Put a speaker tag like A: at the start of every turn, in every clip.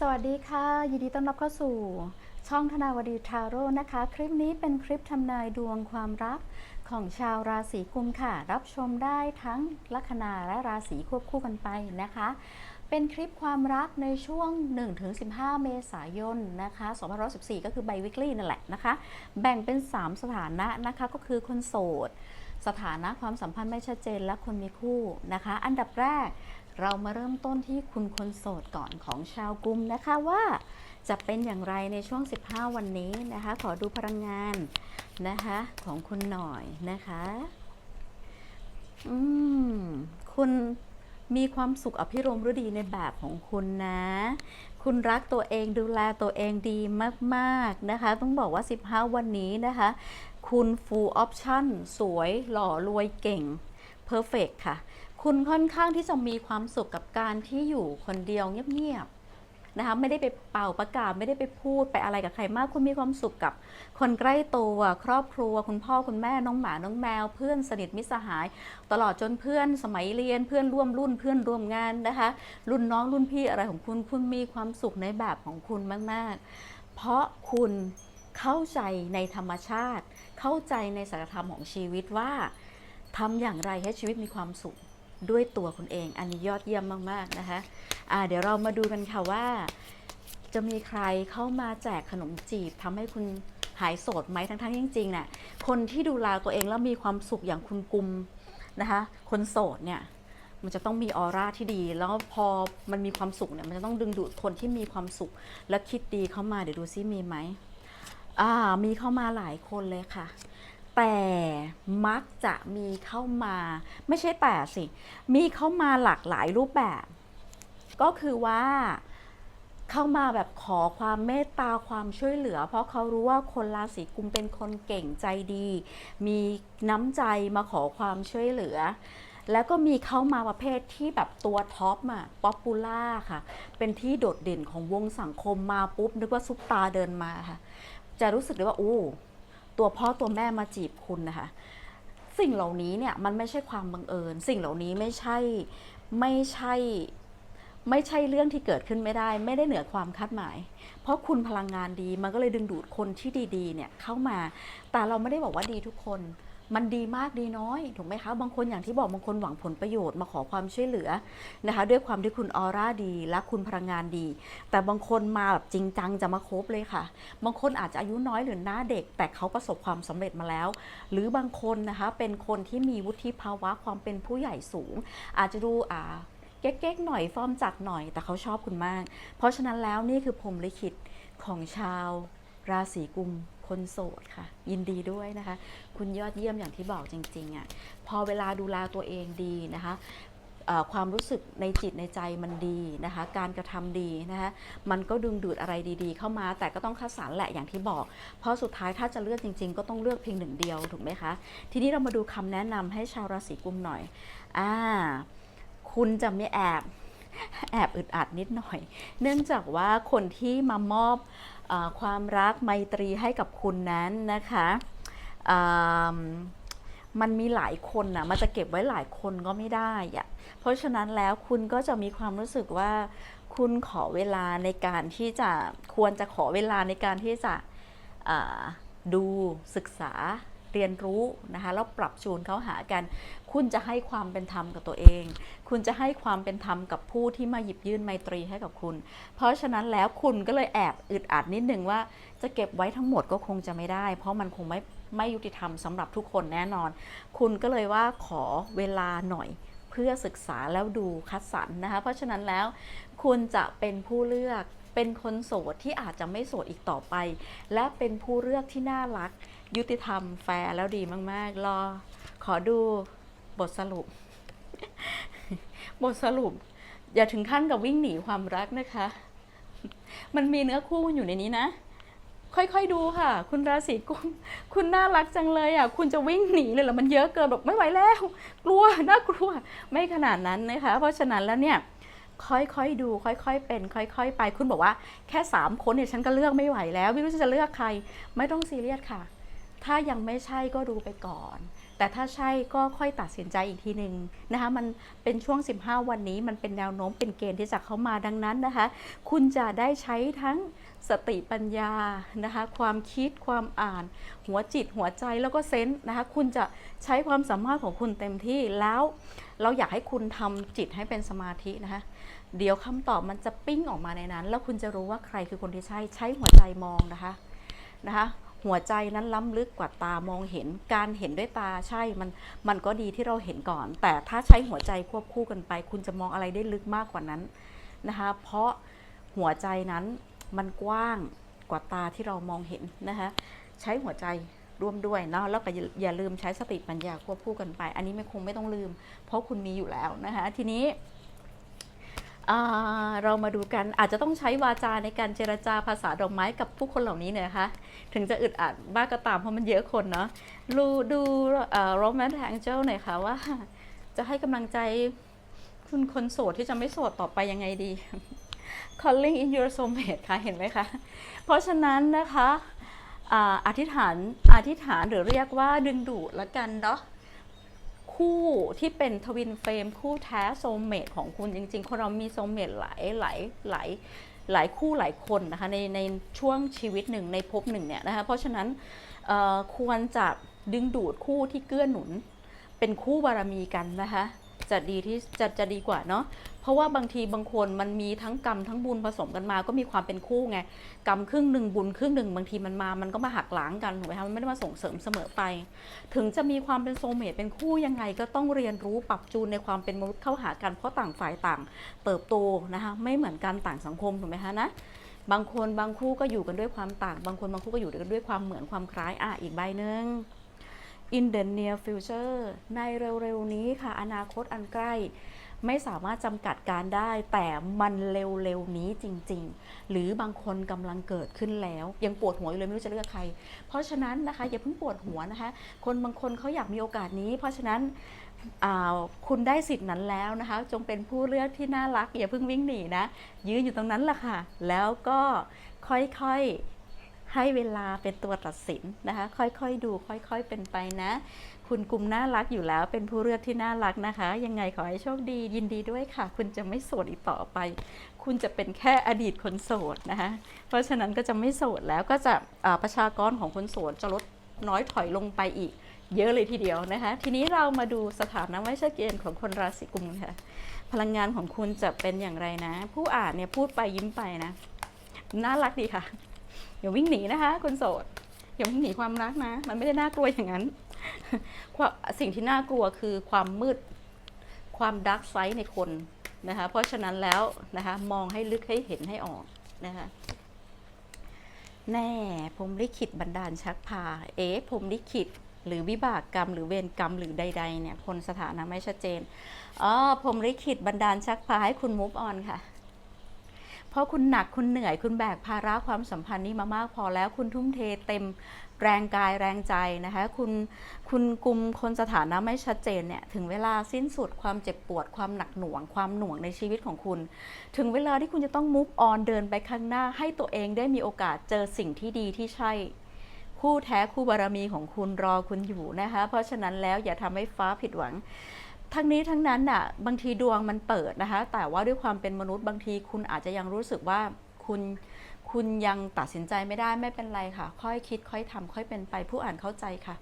A: สวัสดีค่ะ ยินดีต้อนรับเข้าสู่ ช่องธนาวดีทาโร่นะคะ คลิปนี้เป็นคลิปทำนายดวงความรักของชาวราศีกุมค่ะ รับชมได้ทั้งลัคนาและราศีควบคู่กันไปนะคะ เป็นคลิปความรักในช่วง 1-15 เมษายนนะคะ2514 ก็คือไบวิกลี่นั่นแหละนะคะ แบ่งเป็น 3 สถานะนะคะก็คือคนโสด สถานะความสัมพันธ์ไม่ชัดเจนและคนมีคู่นะคะ อันดับแรก เรามาเริ่มต้นที่คุณคนโสดก่อนของชาวกุมนะคะว่าจะเป็นอย่างไรในช่วง 15 วันนี้นะคะ ขอดูพลังงานนะคะ ของคุณหน่อยนะคะ อืม คุณมีความสุขอภิรมย์ฤดีในแบบของคุณนะ คุณรักตัวเองดูแลตัวเองดีมากๆนะคะ ต้องบอกว่า 15 วันนี้นะคะ คุณ full option สวยหล่อรวยเก่ง perfect ค่ะ คุณค่อนข้างที่จะมีความสุขกับการที่อยู่คนเดียวเงียบๆนะคะไม่ได้ไปเป่าประกาศไม่ได้ไปพูดไปอะไรกับใครมาก คุณมีความสุขกับ คนใกล้ตัวครอบครัว คุณพ่อคุณแม่น้องหมาน้องแมว เพื่อนสนิทมิตรสหาย ตลอดจนเพื่อนสมัยเรียนเพื่อนร่วมรุ่นเพื่อนร่วมงานนะคะ รุ่นน้องรุ่นพี่อะไรของคุณคุณมีความสุขในแบบของคุณมากๆ เพราะคุณเข้าใจในธรรมชาติ เข้าใจในสัจธรรมของชีวิตว่าทำอย่างไรให้ชีวิตมีความสุข ด้วยตัวคุณเอง อันนี้ยอดเยี่ยมมากๆนะคะอ่าเดี๋ยวเรามาดูกันค่ะว่า จะมีใครเข้ามาแจกขนมจีบทำให้คุณหายโสดไหมทั้งๆจริงๆน่ะคนที่ดูแลตัวเองแล้วมีความสุขอย่างคุณกุมนะคะคนโสดเนี่ยมันจะต้องมีออร่าที่ดี แล้วพอมันมีความสุขเนี่ยมันจะต้องดึงดูดคนที่มีความสุข และคิดดีเข้ามาเดี๋ยวดูซิมีไหมอ่ามีเข้ามาหลายคนเลยค่ะ แต่มักจะมีเข้ามา ไม่ใช่แต่สิ มีเข้ามาหลากหลายรูปแบบ ก็คือว่าเข้ามาแบบขอความเมตตาความช่วยเหลือ เพราะเขารู้ว่าคนราศีกุมเป็นคนเก่งใจดี มีน้ำใจมาขอความช่วยเหลือ แล้วก็มีเข้ามาประเภทที่แบบตัวท็อปอะป๊อปปูล่าค่ะ เป็นที่โดดเด่นของวงสังคมมาปุ๊บนึกว่าซุปตาเดินมาค่ะ จะรู้สึกเลยว่าอู้ ตัวพ่อตัวแม่มาจีบคุณนะคะ สิ่งเหล่านี้เนี่ยมันไม่ใช่ความบังเอิญ สิ่งเหล่านี้ไม่ใช่ไม่ใช่ไม่ใช่เรื่องที่เกิดขึ้นไม่ได้ ไม่ได้เหนือความคาดหมาย เพราะคุณพลังงานดีมันก็เลยดึงดูดคนที่ดีๆเนี่ยเข้ามา แต่เราไม่ได้บอกว่าดีทุกคน มันดีมากดีน้อยถูกไหมคะ บางคนอย่างที่บอกบางคนหวังผลประโยชน์มาขอความช่วยเหลือนะคะ ด้วยความที่คุณออร่าดีและคุณพลังงานดี แต่บางคนมาแบบจริงจังจะมาคบเลยค่ะ บางคนอาจจะอายุน้อยหรือหน้าเด็ก แต่เขาประสบความสำเร็จมาแล้ว หรือบางคนนะคะเป็นคนที่มีวุฒิภาวะความเป็นผู้ใหญ่สูง อาจจะดูอ่าเก๊กๆหน่อยฟอร์มจัดหน่อยแต่เขาชอบคุณมาก เพราะฉะนั้นแล้วนี่คือพรมลิขิตของชาว ราศีกุมคนโสดค่ะ ยินดีด้วยนะคะ คุณยอดเยี่ยมอย่างที่บอกจริงๆอะ่ะพอเวลาดูแลตัวเองดีนะคะความรู้สึกในจิตในใจมันดีนะคะ การกระทำดีนะคะมันก็ดึงดูดอะไรดีๆ เข้ามา แต่ก็ต้องคัดสรรแหละอย่างที่บอก เพราะสุดท้ายถ้าจะเลือกจริง ๆ ก็ต้องเลือกเพียงหนึ่งเดียวถูกไหมคะ ทีนี้เรามาดูคำแนะนำให้ชาวราศีกุมหน่อยอ่าคุณจะไม่แอบ แอบอึดอัดนิดหน่อย เนื่องจากว่าคนที่มามอบอความรักไมตรีให้กับคุณนั้นนะคะมันมีหลายคนนะมันจะเก็บไว้หลายคนก็ไม่ได้อะเพราะฉะนั้นแล้วคุณก็จะมีความรู้สึกว่า คุณขอเวลาในการที่จะควรจะขอเวลาในการที่จะดูศึกษา เรียนรู้นะคะแล้วปรับจูนเข้าหากัน คุณจะให้ความเป็นธรรมกับตัวเอง คุณจะให้ความเป็นธรรมกับผู้ที่มาหยิบยื่นไมตรีให้กับคุณ เพราะฉะนั้นแล้วคุณก็เลยแอบอึดอัดนิดนึงว่าจะเก็บไว้ทั้งหมดก็คงจะไม่ได้ เพราะมันคงไม่ไม่ยุติธรรมสำหรับทุกคนแน่นอน คุณก็เลยว่าขอเวลาหน่อยเพื่อศึกษาแล้วดูคัดสรรนะคะ เพราะฉะนั้นแล้วคุณจะเป็นผู้เลือก เป็นคนโสดที่อาจจะไม่โสดอีกต่อไป และเป็นผู้เลือกที่น่ารัก ยุติธรรมแฟร์แล้วดีมาก ๆ รอ ขอดูบทสรุป บทสรุป อย่าถึงขั้นกับวิ่งหนีความรักนะคะ มันมีเนื้อคู่อยู่ในนี้นะค่อยๆดูค่ะ คุณราศีกุมคุณน่ารักจังเลยอะคุณจะวิ่งหนีเลยเหรอมันเยอะเกินแบบไม่ไหวแล้ว กลัวน่ากลัว ไม่ขนาดนั้นนะคะ เพราะฉะนั้นแล้วเนี่ย ค่อยๆดู ค่อยๆเป็น ค่อย ๆ ไป คุณบอกว่าแค่สามคนเนี่ยฉันก็เลือกไม่ไหวแล้วไม่รู้จะเลือกใครไม่ต้องซีเรียสค่ะ ถ้ายังไม่ใช่ก็ดูไปก่อน แต่ถ้าใช่ก็ค่อยตัดสินใจอีกทีหนึ่งนะคะมันเป็นช่วง 15 วันนี้มันเป็นแนวโน้มเป็นเกณฑ์ที่จะเข้ามาดังนั้นนะคะ คุณจะได้ใช้ทั้ง สติปัญญานะคะความคิดความอ่าน หัวจิตหัวใจแล้วก็เซนส์นะคะคุณจะใช้ความสามารถของคุณเต็มที่แล้วเราอยากให้คุณทำจิตให้เป็นสมาธินะคะเดี๋ยวคำตอบมันจะปิ้งออกมาในนั้น แล้วคุณจะรู้ว่าใครคือคนที่ใช่ใช้หัวใจมองนะคะนะคะหัวใจนั้นล้ำลึกกว่าตามองเห็น การเห็นด้วยตาใช่มันมันก็ดีที่เราเห็นก่อน แต่ถ้าใช้หัวใจควบคู่กันไป คุณจะมองอะไรได้ลึกมากกว่านั้นนะคะเพราะหัวใจนั้น มันกว้างกว่าตาที่เรามองเห็นนะคะใช้หัวใจร่วมด้วยเนาะแล้วก็อย่าลืมใช้สติปัญญาควบคู่กันไป อันนี้ไม่คงไม่ต้องลืม เพราะคุณมีอยู่แล้วนะคะทีนี้เรามาดูกันอาจจะต้องใช้วาจาในการเจรจาภาษาดอกไม้กับผู้คนเหล่านี้เนี่ยนะคะถึงจะอึดอัดบ้างก็ตามเพราะมันเยอะคนเนาะดูดูโรแมนต์แองเจิลหน่อยค่ะว่าจะให้กำลังใจคุณคนโสดที่จะไม่โสดต่อไปยังไงดี calling in your soulmate ค่ะ เห็นไหมคะ เพราะฉะนั้นนะคะอธิษฐานอธิษฐานหรือเรียกว่าดึงดูดละกันเนาะคู่ที่เป็นทวินเฟรมคู่แท้โซเมตของคุณจริงๆ คนเรามีโซเมตหลายหลายหลายหลายคู่หลายคนนะคะในในช่วงชีวิตหนึ่งในภพหนึ่งเนี่ยนะคะเพราะฉะนั้นควรจะดึงดูดคู่ที่เกื้อหนุนเป็นคู่บารมีกันนะคะ จะดีที่จะจะดีกว่าเนาะเพราะว่าบางทีบางคนมันมีทั้งกรรมทั้งบุญผสมกันมา ก็มีความเป็นคู่ไงกรรมครึ่งหนึ่งบุญครึ่งหนึ่งบางทีมันมา มันก็มาหักล้างกันถูกไหมคะมันไม่ได้มาส่งเสริมเสมอไป ถึงจะมีความเป็นโซเมตเป็นคู่ยังไงก็ต้องเรียนรู้ปรับจูนในความเป็นมนุษย์เข้าหากันเพราะต่างฝ่ายต่าง เติบโตนะคะไม่เหมือนกันต่างสังคมถูกไหมคะนะบางคนบางคู่ก็อยู่กันด้วยความต่าง บางคนบางคู่ก็อยู่กันด้วยความเหมือนความคล้ายอะอีกใบหนึ่ง in the near future ในเร็วๆนี้ค่ะ อนาคตอันใกล้ ไม่สามารถจำกัดการได้ แต่มันเร็วๆนี้จริง ๆ หรือบางคนกำลังเกิดขึ้นแล้ว ยังปวดหัวอยู่เลยไม่รู้จะเลือกใคร เพราะฉะนั้นนะคะ อย่าเพิ่งปวดหัวนะคะ คนบางคนเขาอยากมีโอกาสนี้ เพราะฉะนั้นคุณได้สิทธิ์นั้นแล้วนะคะ จงเป็นผู้เลือกที่น่ารัก อย่าเพิ่งวิ่งหนีนะยืนอยู่ตรงนั้นแหละค่ะ แล้วก็ค่อยๆ ให้เวลาเป็นตัวตัดสินนะคะ ค่อยๆดู ค่อยๆเป็นไปนะ คุณกลุ่มน่ารักอยู่แล้ว เป็นผู้เลือกที่น่ารักนะคะ ยังไงขอให้โชคดียินดีด้วยค่ะ คุณจะไม่โสดอีกต่อไป คุณจะเป็นแค่อดีตคนโสดนะคะ เพราะฉะนั้นก็จะไม่โสดแล้วก็จะประชากรของคนโสดจะลดน้อยถอยลงไปอีก เยอะเลยทีเดียวนะคะ ทีนี้เรามาดูสถานะไม่ชัดเจนของคนราศีกุมค่ะ พลังงานของคุณจะเป็นอย่างไรนะ ผู้อ่านเนี่ยพูดไปยิ้มไปนะน่ารักดีค่ะ อย่าวิ่งหนีนะคะคนโสดอย่าวิ่งหนีความรักนะ มันไม่ได้น่ากลัวอย่างนั้นสิ่งที่น่ากลัวคือความมืด ความดาร์กไซด์ในคนนะคะ เพราะฉะนั้นแล้วนะคะ มองให้ลึกให้เห็นให้ออกนะคะ แน่ผมลิขิตบันดาลชักพา เอ๊ะผมลิขิตหรือวิบากกรรม หรือเวรกรรมหรือใด ๆ เนี่ย คนสถานะไม่ชัดเจนอ๋อผมลิขิตบันดาลชักพาให้คุณมูฟออนค่ะ ราะคุณหนักคุณเหนื่อยคุณแบกภาระความสัมพันธ์นี้มามากพอแล้วคุณทุ่มเทเต็มแรงกายแรงใจนะคะคุณคุณกลุ่มคนสถานะไม่ชัดเจนเนี่ยถึงเวลาสิ้นสุดความเจ็บปวดความหนักหน่วง ความหน่วงในชีวิตของคุณ ถึงเวลาที่คุณจะต้อง move on เดินไปข้างหน้า ให้ตัวเองได้มีโอกาสเจอสิ่งที่ดีที่ใช่ คู่แท้คู่บารมีของคุณรอคุณอยู่นะคะเพราะฉะนั้นแล้วอย่าทำให้ฟ้าผิดหวัง ทั้งนี้ทั้งนั้นน่ะบางทีดวงมันเปิดนะคะ แต่ว่าด้วยความเป็นมนุษย์บางทีคุณอาจจะยังรู้สึกว่าคุณคุณยังตัดสินใจไม่ได้ไม่เป็นไรค่ะ ค่อยคิดค่อยทำค่อยเป็นไปผู้อ่านเข้าใจค่ะ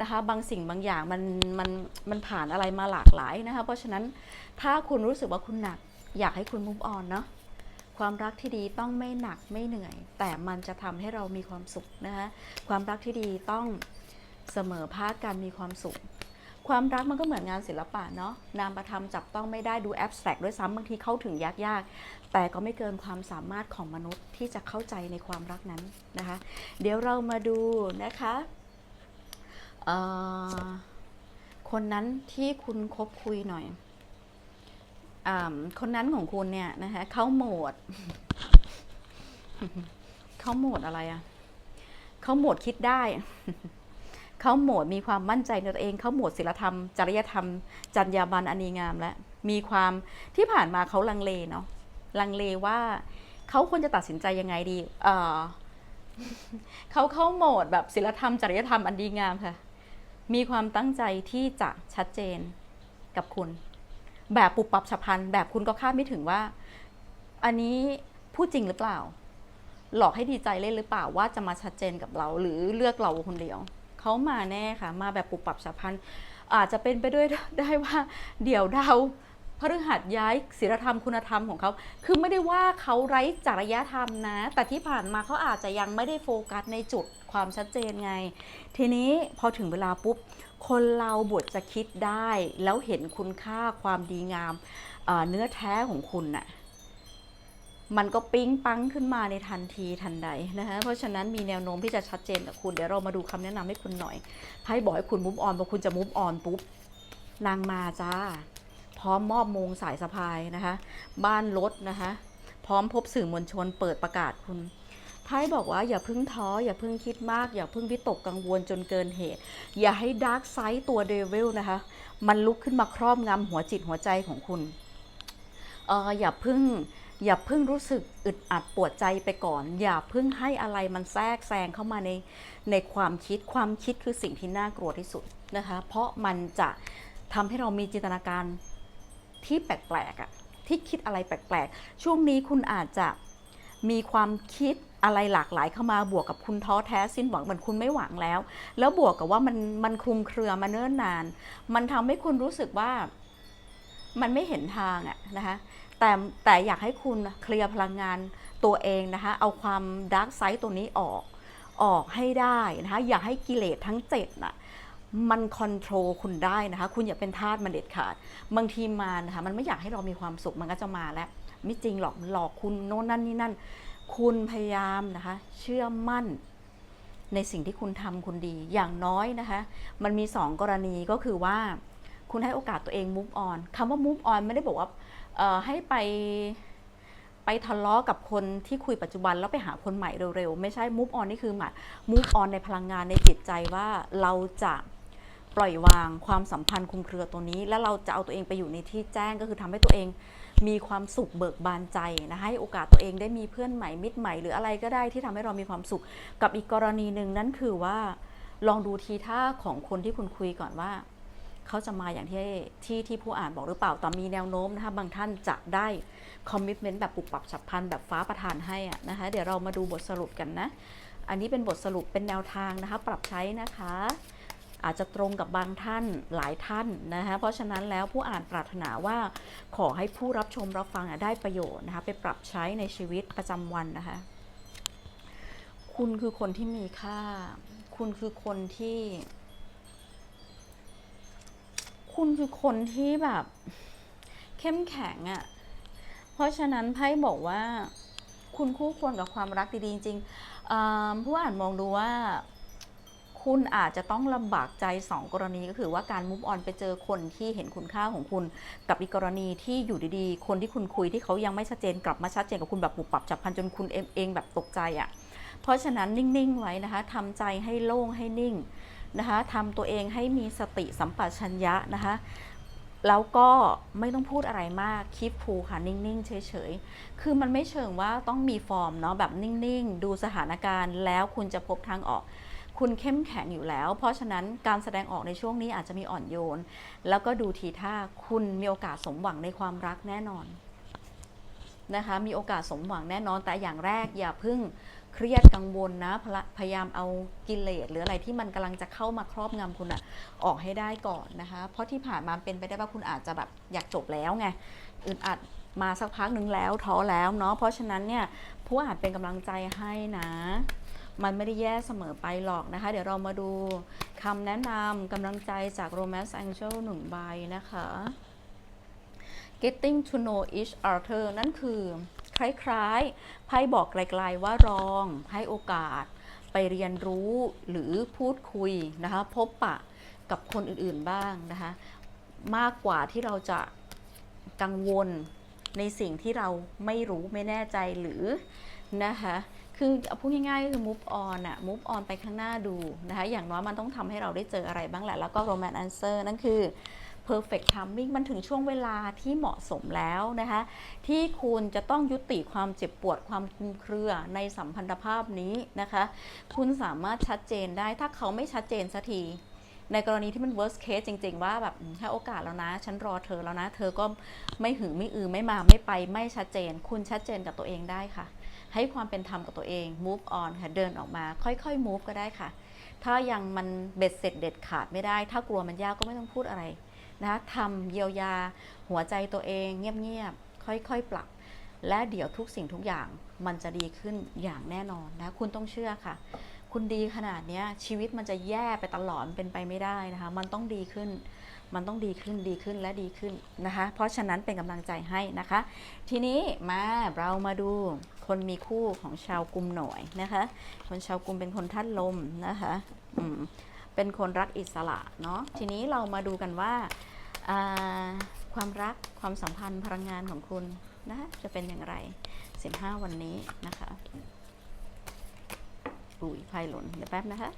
A: นะคะ บางสิ่งบางอย่างมันมันมันผ่านอะไรมาหลากหลายนะคะ เพราะฉะนั้นถ้าคุณรู้สึกว่าคุณหนัก อยากให้คุณมุ v ออนเนาะความรักที่ดีต้องไม่หนักไม่เหนื่อย แต่มันจะทำให้เรามีความสุขนะคะความรักที่ดีต้องเสมอภาคการมีความสุข ความรักมันก็เหมือนงานศิลปะเนาะนามธรรมจับต้องไม่ได้ดูแอบสแตรกด้วยซ้ำบางทีเข้าถึงยากๆ แต่ก็ไม่เกินความสามารถของมนุษย์ที่จะเข้าใจในความรักนั้นนะคะ เดี๋ยวเรามาดูนะคะคนนั้นที่คุณคบคุยหน่อยอาคนนั้นของคุณเนี่ยนะคะเขาโหมด เขาโหมดอะไรอะเขาโหมดคิดได้ เขาโหมดมีความมั่นใจในตัวเองเขาโหมดศีลธรรม จริยธรรม จรรยาบรรณอันดีงามและมีความที่ผ่านมาเขาลังเลเนาะลังเลว่าเขาควรจะตัดสินใจยังไงดีเออเขาเข้าโหมดแบบศีลธรรม จริยธรรมอันดีงามค่ะ มีความตั้งใจที่จะชัดเจนกับคุณ แบบปุบปับฉับพลัน แบบคุณก็คาดไม่ถึงว่า อันนี้พูดจริงหรือเปล่า หลอกให้ดีใจเล่นหรือเปล่าว่าจะมาชัดเจนกับเรา หรือเลือกเราคนเดียว เขามาแน่ค่ะ มาแบบปุบปับฉับพลันอาจจะเป็นไปด้วยได้ว่าเดี๋ยวดาวพฤหัสย้ายศีลธรรมคุณธรรมของเขา คือไม่ได้ว่าเขาไร้จริยธรรมนะ แต่ที่ผ่านมาเขาอาจจะยังไม่ได้โฟกัสในจุดความชัดเจนไง ทีนี้พอถึงเวลาปุ๊บ คนเราบทจะคิดได้ แล้วเห็นคุณค่าความดีงามเนื้อแท้ของคุณน่ะ มันก็ปิ๊งปังขึ้นมาในทันทีทันใดนะคะเพราะฉะนั้นมีแนวโน้มที่จะชัดเจนกับคุณเดี๋ยวเรามาดูคำแนะนำให้คุณหน่อยไพ่บอกให้คุณมุฟออนพอคุณจะมุฟออนปุ๊บนางมาจ้า พร้อมมอบมงสายสะพายนะคะ บ้านรถนะคะ พร้อมพบสื่อมวลชนเปิดประกาศคุณไพ่บอกว่าอย่าพึ่งท้ออย่าพึ่งคิดมาก อย่าพึ่งวิตกกังวลจนเกินเหตุ อย่าให้ดาร์กไซด์ตัวเดวิลนะคะ มันลุกขึ้นมาครอบงำหัวจิตหัวใจของคุณเอออย่าพึ่ง อย่าเพึ่งรู้สึกอึดอัดปวดใจไปก่อน อย่าเพึ่งให้อะไรมันแทรกแซงเข้ามาในในความคิดความคิดคือสิ่งที่น่ากลัวที่สุดนะคะ เพราะมันจะทำให้เรามีจินตนาการที่แปลกๆอะที่คิดอะไรแปลกๆ ช่วงนี้คุณอาจจะมีความคิดอะไรหลากหลายเข้ามาบวกกับคุณท้อแท้สิ้นหวังเหมือนคุณไม่หวังแล้ว แล้วบวกกับว่ามันมันคลุมเครือมาเนิ่นนาน มันทำให้คุณรู้สึกว่ามันไม่เห็นทางอะนะคะ แต่แต่อยากให้คุณเคลียร์พลังงานตัวเองนะคะ เอาความดาร์กไซด์ตัวนี้ออกออกให้ได้นะคะอย่าให้กิเลสทั้งเจ็ดน่ะมันคอนโทรลคุณได้นะคะ คุณอย่าเป็นทาสมันเด็ดขาด บางทีมานะคะมันไม่อยากให้เรามีความสุขมันก็จะมาแล้ว ไม่จริงหรอกมันหลอกคุณโน่นนั่นนี่นั่น คุณพยายามนะคะ เชื่อมั่นในสิ่งที่คุณทำคุณดี อย่างน้อยนะคะ มันมี 2 กรณีก็คือว่า คุณให้โอกาสตัวเอง move on คำว่า move on ไม่ได้บอกว่า ให้ไปไปทะเลาะกับคนที่คุยปัจจุบันแล้วไปหาคนใหม่เร็วๆ ไม่ใช่ move on นี่คือหมาย move on ในพลังงานในจิตใจว่าเราจะปล่อยวางความสัมพันธ์คุมเครือตัวนี้ แล้วเราจะเอาตัวเองไปอยู่ในที่แจ้งก็คือทำให้ตัวเองมีความสุขเบิกบานใจนะให้โอกาสตัวเองได้มีเพื่อนใหม่มิตรใหม่ หรืออะไรก็ได้ที่ทำให้เรามีความสุขกับอีกกรณีหนึ่งนั่นคือว่า ลองดูทีท่าของคนที่คุณคุยก่อนว่า เขาจะมาอย่างที่ที่ที่ผู้อ่านบอกหรือเปล่าแต่มีแนวโน้มนะคะบางท่านจะได้คอมมิชเมนต์แบบปุบปับฉับพลันแบบฟ้าประทานให้ะนะคะเดี๋ยวเรามาดูบทสรุปกันนะ อันนี้เป็นบทสรุปเป็นแนวทางนะคะ ปรับใช้นะคะอาจจะตรงกับบางท่านหลายท่านนะคะเพราะฉะนั้นแล้วผู้อ่านปรารถนาว่าขอให้ผู้รับชมรับฟังได้ประโยชน์นะคะไปปรับใช้ในชีวิตประจำวันนะคะ คุณคือคนที่มีค่า คุณคือคนที่ คุณคือคนที่แบบ เข้มแข็งอะ่ะ เพราะฉะนั้นไพ่บอกว่า คุณคู่ควรกับความรักดีๆจริงๆอ่าผู้อ่านมองดูว่าคุณอาจจะต้องลำบากใจสองกรณีก็คือว่าการมุฟออนไปเจอคนที่เห็นคุณค่าของคุณ กับอีกกรณีที่อยู่ดีๆ คนที่คุณคุยที่เขายังไม่ชัดเจนกลับมาชัดเจนกับคุณแบบปุบปับจับพันจนคุณเองเองแบบตกใจอะ่ะ เพราะฉะนั้นนิ่งๆไว้นะคะทำใจให้โล่งให้นิ่ง นะคะทำตัวเองให้มีสติสัมปชัญญะนะคะแล้วก็ไม่ต้องพูดอะไรมากคีปคูค่ะ นิ่ง ๆ เฉย ๆ คือมันไม่เชิงว่าต้องมีฟอร์มเนาะแบบนิ่ง ๆ ดูสถานการณ์แล้วคุณจะพบทางออก คุณเข้มแข็งอยู่แล้ว เพราะฉะนั้นการแสดงออกในช่วงนี้อาจจะมีอ่อนโยน แล้วก็ดูทีท่าคุณมีโอกาสสมหวังในความรักแน่นอนนะคะมีโอกาสสมหวังแน่นอนแต่อย่างแรกอย่าพึ่ง เครียดกังวลนะพยายามเอากิเลสหรืออะไรที่มันกำลังจะเข้ามาครอบงำคุณอะออกให้ได้ก่อนนะคะ เพราะที่ผ่านมาเป็นไปได้ว่าคุณอาจจะแบบอยากจบแล้วไงอึดอัดมาสักพักหนึ่งแล้วท้อแล้วเนาะเพราะฉะนั้นเนี่ยผู้อาจเป็นกำลังใจให้นะ มันไม่ได้แย่เสมอไปหรอกนะคะ เดี๋ยวเรามาดูคำแนะนำกำลังใจจาก Romance Angel หนึ่งใบนะคะ Getting to know each other นั่นคือ คล้ายๆ ไพ่บอกไกลๆว่าลองให้โอกาส ไปเรียนรู้หรือพูดคุยนะคะ พบปะกับคนอื่นๆบ้างนะคะ มากกว่าที่เราจะกังวลในสิ่งที่เราไม่รู้ไม่แน่ใจหรือนะคะคือพูดง่ายๆก็คือ move on อะ move on ไปข้างหน้าดูนะคะ อย่างน้อยมันต้องทำให้เราได้เจออะไรบ้างแหละ แล้วก็ romance answer นั่นคือ perfect timing มันถึงช่วงเวลาที่เหมาะสมแล้วนะคะ ที่คุณจะต้องยุติความเจ็บปวดความคลุมเครือในสัมพันธภาพนี้นะคะ คุณสามารถชัดเจนได้ถ้าเขาไม่ชัดเจนสักทีในกรณีที่มัน worst case จริง ๆ ว่าแบบให้โอกาสแล้วนะ ฉันรอเธอแล้วนะ เธอก็ไม่หือไม่อือไม่มาไม่ไปไม่ชัดเจน คุณชัดเจนกับตัวเองได้ค่ะ ให้ความเป็นธรรมกับตัวเอง move on ค่ะ เดินออกมา ค่อยๆ move ก็ได้ค่ะ ถ้ายังมันเบ็ดเสร็จเด็ดขาดไม่ได้ ถ้ากลัวมันยากก็ไม่ต้องพูดอะไร นะทำเยียวยา หัวใจตัวเองเงียบๆค่อยๆปรับ และเดี๋ยวทุกสิ่งทุกอย่างมันจะดีขึ้นอย่างแน่นอนนะคุณต้องเชื่อค่ะ คุณดีขนาดนี้ชีวิตมันจะแย่ไปตลอดเป็นไปไม่ได้นะคะ มันต้องดีขึ้น มันต้องดีขึ้นดีขึ้นและดีขึ้นนะคะ เพราะฉะนั้นเป็นกำลังใจให้นะคะ ทีนี้มาเรามาดูคนมีคู่ของชาวกุมหน่อยนะคะ คนชาวกุมเป็นคนธาตุลมนะคะ อืมเป็นคนรักอิสระเนาะ ทีนี้เรามาดูกันว่า ความรักความสัมพันธ์พลังงานของคุณนะคะจะเป็นอย่างไร 15 วันนี้นะคะอุ้ยไพ่หล่นเดี๋ยวแป๊บนะคะ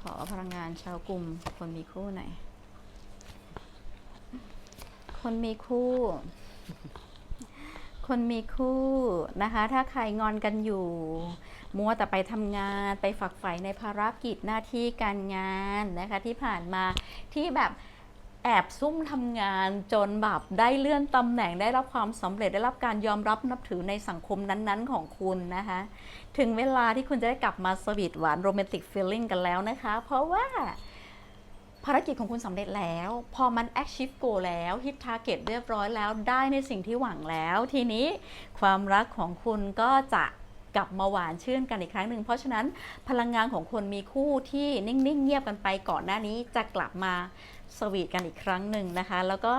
A: ขอพลังงานชาวกลุ่มคนมีคู่หน่อยคนมีคู่ คนมีคู่นะคะ ถ้าใครงอนกันอยู่ มัวแต่ไปทำงานไปฝักใฝ่ในภารกิจหน้าที่การงานนะคะที่ผ่านมาที่แบบแอบซุ่มทำงานจนแบบได้เลื่อนตำแหน่งได้รับความสำเร็จได้รับการยอมรับนับถือในสังคมนั้นๆ ของคุณนะคะ ถึงเวลาที่คุณจะได้กลับมาสวีทหวานโรแมนติกฟีลลิ่งกันแล้วนะคะ เพราะว่า ภารกิจของคุณสำเร็จแล้ว พอมัน achieve goal แล้ว hit target เรียบร้อยแล้วได้ในสิ่งที่หวังแล้ว ทีนี้ความรักของคุณก็จะกลับมาหวานชื่นกันอีกครั้งหนึ่ง เพราะฉะนั้นพลังงานของคนมีคู่ที่นิ่ง ๆ เงียบกันไปก่อนหน้านี้จะกลับมาสวีทกันอีกครั้งหนึ่งนะคะ แล้วก็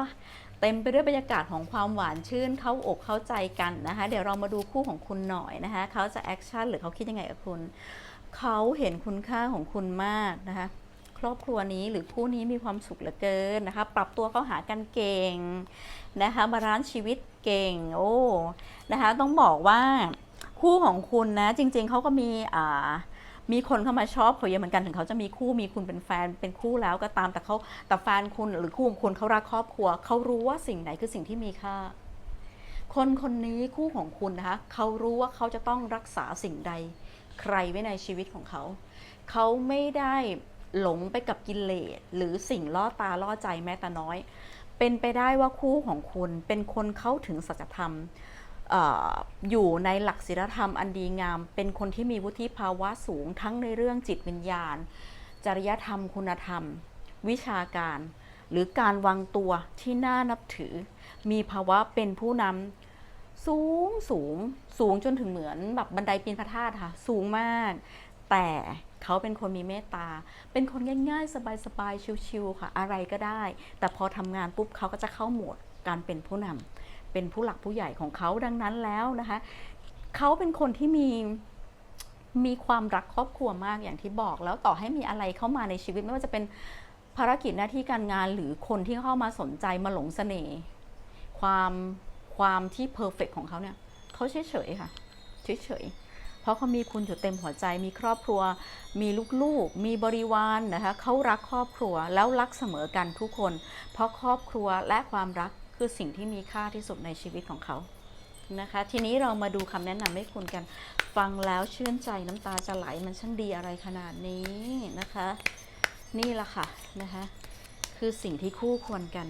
A: เต็มไปด้วยบรรยากาศของความหวานชื่นเข้าอกเข้าใจกันนะคะ เดี๋ยวเรามาดูคู่ของคุณหน่อยนะคะเขาจะแอคชั่นหรือเขาคิดยังไงกับคุณ เขาเห็นคุณค่าของคุณมากนะคะ รอบครัวนี้ หรือคู่นี้มีความสุขเหลือเกินนะคะ ปรับตัวเข้าหากันเก่งนะคะบาลานซ์ชีวิตเก่งโอ้นะคะต้องบอกว่าคู่ของคุณนะจริง ๆเขาก็มีอ่ามีคนเข้ามาชอบเขาเยอะเหมือนกันถึงเขาจะมีคู่มีคุณเป็นแฟนเป็นคู่แล้วก็ตามแต่เขาแต่แฟนคุณหรือคู่ของคุณเขารักครอบครัวเขารู้ว่าสิ่งไหนคือสิ่งที่มีค่า คนคนนี้คู่ของคุณนะคะเขารู้ว่าเขาจะต้องรักษาสิ่งใด ใครไว้ในชีวิตของเขา เขาไม่ได้ หลงไปกับกิเลสหรือสิ่งล่อตาล่อใจแม้แต่น้อย เป็นไปได้ว่าคู่ของคุณเป็นคนเข้าถึงสัจธรรมอออยู่ในหลักศีลธรรมอันดีงาม เป็นคนที่มีวุฒิภาวะสูงทั้งในเรื่องจิตวิญญาณ จริยธรรมคุณธรรม วิชาการ หรือการวางตัวที่น่านับถือ มีภาวะเป็นผู้นำสูงสูงสูงจนถึงเหมือนแบบบันไดปีนพระธาตุค่ะ สูงมาก แต่ เขาเป็นคนมีเมตตา เป็นคนง่ายๆ สบายๆ ชิวๆค่ะ อะไรก็ได้ แต่พอทำงานปุ๊บเขาก็จะเข้าโหมดการเป็นผู้นำเป็นผู้หลักผู้ใหญ่ของเขาดังนั้นแล้วนะคะเขาเป็นคนที่มีมีความรักครอบครัวมากอย่างที่บอกแล้วต่อให้มีอะไรเข้ามาในชีวิตไม่ว่าจะเป็นภารกิจหน้าที่การงานหรือคนที่เข้ามาสนใจมาหลงเสน่ห์ความความที่เพอร์เฟกของเขาเนี่ยเขาเฉยๆค่ะเฉยๆ เพราะเขามีคุณอยู่เต็มหัวใจ มีครอบครัว มีลูกๆ มีบริวารนนะคะเขารักครอบครัวแล้วรักเสมอกันทุกคน เพราะครอบครัวและความรักคือสิ่งที่มีค่าที่สุดในชีวิตของเขานะคะทีนี้เรามาดูคำแนะนำให้คุณกัน ฟังแล้วชื่นใจน้ำตาจะไหลมันช่างดีอะไรขนาดนี้นะคะ นี่แหละค่ะนะคะคือสิ่งที่คู่ควรกัน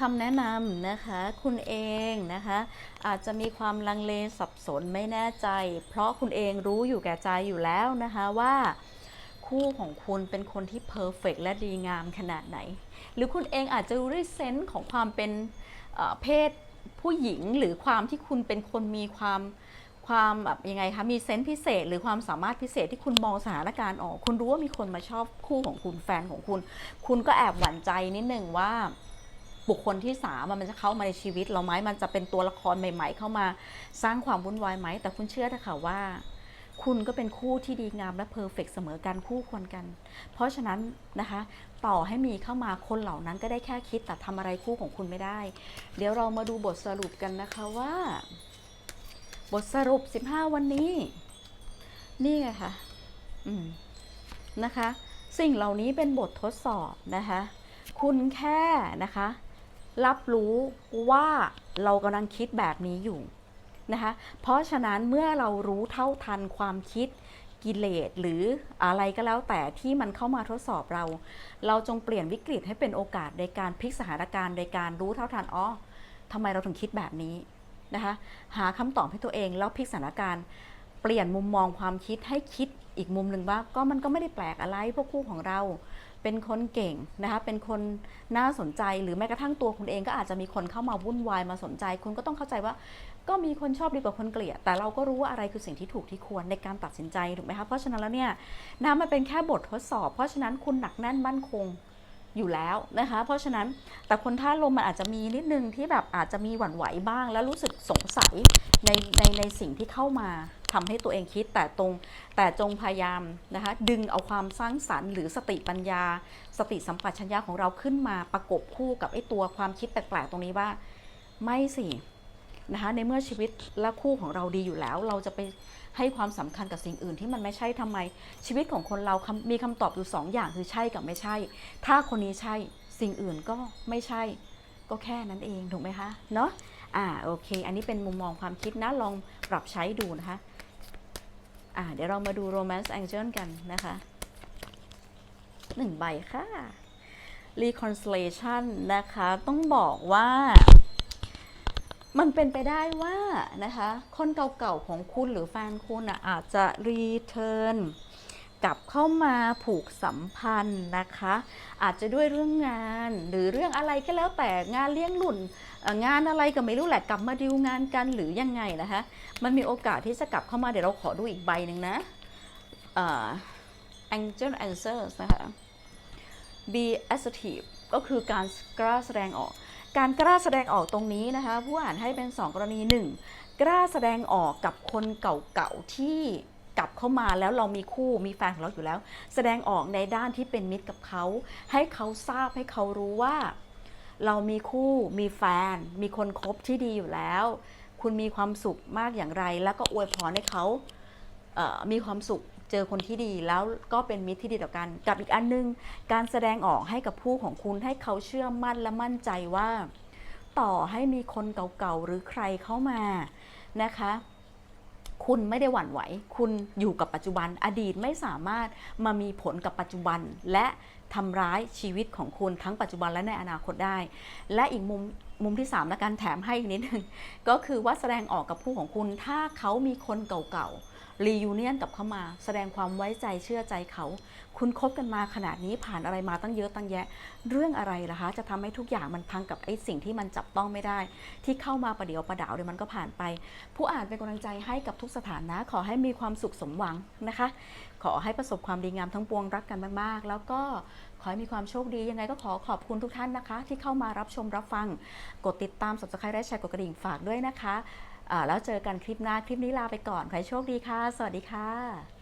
A: คำแนะนำนะคะ คุณเองนะคะ อาจจะมีความลังเลสับสนไม่แน่ใจ เพราะคุณเองรู้อยู่แก่ใจอยู่แล้วนะคะว่าคู่ของคุณเป็นคนที่เพอร์เฟกและดีงามขนาดไหน หรือคุณเองอาจจะรู้ด้วยเซนส์ของความเป็นเอ่อเพศผู้หญิงหรือความที่คุณเป็นคนมีความความแบบยังไงคะมีเซนส์พิเศษ หรือความสามารถพิเศษที่คุณมองสถานการณ์ออก คุณรู้ว่ามีคนมาชอบคู่ของคุณแฟนของคุณ คุณก็แอบหวั่นใจนิดหนึ่งว่า บุคคลที่สามมันจะเข้ามาในชีวิตเราไหมมันจะเป็นตัวละครใหม่ ๆ เข้ามาสร้างความวุ่นวายไหม แต่คุณเชื่อเถอะค่ะว่า คุณก็เป็นคู่ที่ดีงามและเพอร์เฟกเสมอกันคู่ควรกัน เพราะฉะนั้นนะคะ ต่อให้มีเข้ามาคนเหล่านั้นก็ได้แค่คิดแต่ทำอะไรคู่ของคุณไม่ได้ เดี๋ยวเรามาดูบทสรุปกันนะคะว่า บทสรุป 15 วันนี้ นี่ไงค่ะนะคะ สิ่งเหล่านี้เป็นบททดสอบนะคะ คุณแค่นะคะ รับรู้ว่าเรากำลังคิดแบบนี้อยู่นะคะเพราะฉะนั้นเมื่อเรารู้เท่าทันความคิดกิเลสหรืออะไรก็แล้วแต่ที่มันเข้ามาทดสอบเรา เราจงเปลี่ยนวิกฤตให้เป็นโอกาสในการพลิกสถานการณ์ในการรู้เท่าทันอ๋อทำไมเราถึงคิดแบบนี้นะคะหาคำตอบให้ตัวเองแล้วพลิกสถานการณ์เปลี่ยนมุมมองความคิดให้คิดอีกมุมหนึ่งว่าก็มันก็ไม่ได้แปลกอะไรพวกคู่ของเรา เป็นคนเก่งนะคะเป็นคนน่าสนใจหรือแม้กระทั่งตัวคุณเองก็อาจจะมีคนเข้ามาวุ่นวายมาสนใจ คุณก็ต้องเข้าใจว่า ก็มีคนชอบดีกว่าคนเกลียดแต่เราก็รู้ว่าอะไรคือสิ่งที่ถูกที่ควรในการตัดสินใจถูกไหมคะเพราะฉะนั้นแล้วเนี่ยน้ำมันเป็นแค่บททดสอบ เพราะฉะนั้นคุณหนักแน่นมั่นคงอยู่แล้วนะคะ เพราะฉะนั้นแต่คนท่าลมมันอาจจะมีนิดนึงที่แบบอาจจะมีหวั่นไหวบ้าง แล้วรู้สึกสงสัยในในในสิ่งที่เข้ามา ทำให้ตัวเองคิดแต่ตรงแต่จงพยายามนะคะดึงเอาความสร้างสรรค์หรือสติปัญญา สติสัมปชัญญะของเราขึ้นมาประกบคู่กับไอ้ตัวความคิดแปลกๆตรงนี้ว่า ไม่สินะคะในเมื่อชีวิตและคู่ของเราดีอยู่แล้ว เราจะไปให้ความสำคัญกับสิ่งอื่นที่มันไม่ใช่ทำไม ชีวิตของคนเราคำมีคำตอบอยู่สองอย่างคือใช่กับไม่ใช่ ถ้าคนนี้ใช่สิ่งอื่นก็ไม่ใช่ ก็แค่นั้นเองถูกไหมคะเนาะอ่าโอเค อันนี้เป็นมุมมองความคิดนะลองปรับใช้ดูนะคะ อ่าเดี๋ยวเรามาดู romance angel กันนะคะหนึ่งใบค่ะ reconciliation นะคะ ต้องบอกว่า มันเป็นไปได้ว่านะคะ คนเก่าๆของคุณหรือแฟนคุณอะอาจจะ return กลับเข้ามาผูกสัมพันธ์นะคะ อาจจะด้วยเรื่องงานหรือเรื่องอะไรก็แล้วแต่งานเลี้ยงหลุ่นงานอะไรก็ไม่รู้แหละกลับมาดิวงานกันหรือยังไงนะคะ มันมีโอกาสที่จะกลับเข้ามาเดี๋ยวเราขอดูอีกใบหนึ่งนะอ่อ angel answers นะคะ be assertive ก็คือการกล้าแสดงออก การกล้าแสดงออกตรงนี้นะคะ ผู้อ่านให้เป็น 2 กรณี 1 กล้าแสดงออกกับคนเก่าๆที่ กลับเข้ามาแล้วเรามีคู่มีแฟนของเราอยู่แล้ว แสดงออกในด้านที่เป็นมิตรกับเขา ให้เขาทราบให้เขารู้ว่า เรามีคู่มีแฟน มีคนคบที่ดีอยู่แล้ว คุณมีความสุขมากอย่างไร แล้วก็อวยพรให้เขาเมีความสุขเจอคนที่ดีแล้วก็เป็นมิตรที่ดีต่อกัน กับอีกอันนึง การแสดงออกให้กับผู้ของคุณให้เขาเชื่อมั่นและมั่นใจว่า ต่อให้มีคนเก่าๆหรือใครเข้ามานะคะ คุณไม่ได้หวั่นไหว คุณอยู่กับปัจจุบัน อดีตไม่สามารถมามีผลกับปัจจุบัน และทำร้ายชีวิตของคุณทั้งปัจจุบันและในอนาคตได้ และอีกมุมมุมที่3และการแถมให้อีกนิดนึงก็คือว่าแสดงออกกับผู้ของคุณถ้าเขามีคนเก่าๆ รียูเนียนกับเขามา แสดงความไว้ใจเชื่อใจเขา คุณคบกันมาขนาดนี้ผ่านอะไรมาตั้งเยอะตั้งแยะ เรื่องอะไรล่ะคะ จะทำให้ทุกอย่างมันพังกับไอ้สิ่งที่มันจับต้องไม่ได้ ที่เข้ามาประเดี๋ยวประดาวเดี๋ยวมันก็ผ่านไป ผู้อ่านเป็นกำลังใจให้กับทุกสถานะ ขอให้มีความสุขสมหวังนะคะ ขอให้ประสบความดีงามทั้งปวงรักกันมากๆ แล้วก็ขอให้มีความโชคดี ยังไงก็ขอขอบคุณทุกท่านนะคะ ที่เข้ามารับชมรับฟัง กดติดตาม subscribe และแชร์กดกระดิ่งฝากด้วยนะคะ แล้วเจอกันคลิปหน้าคลิปนี้ลาไปก่อนใครโชคดีค่ะ สวัสดีค่ะ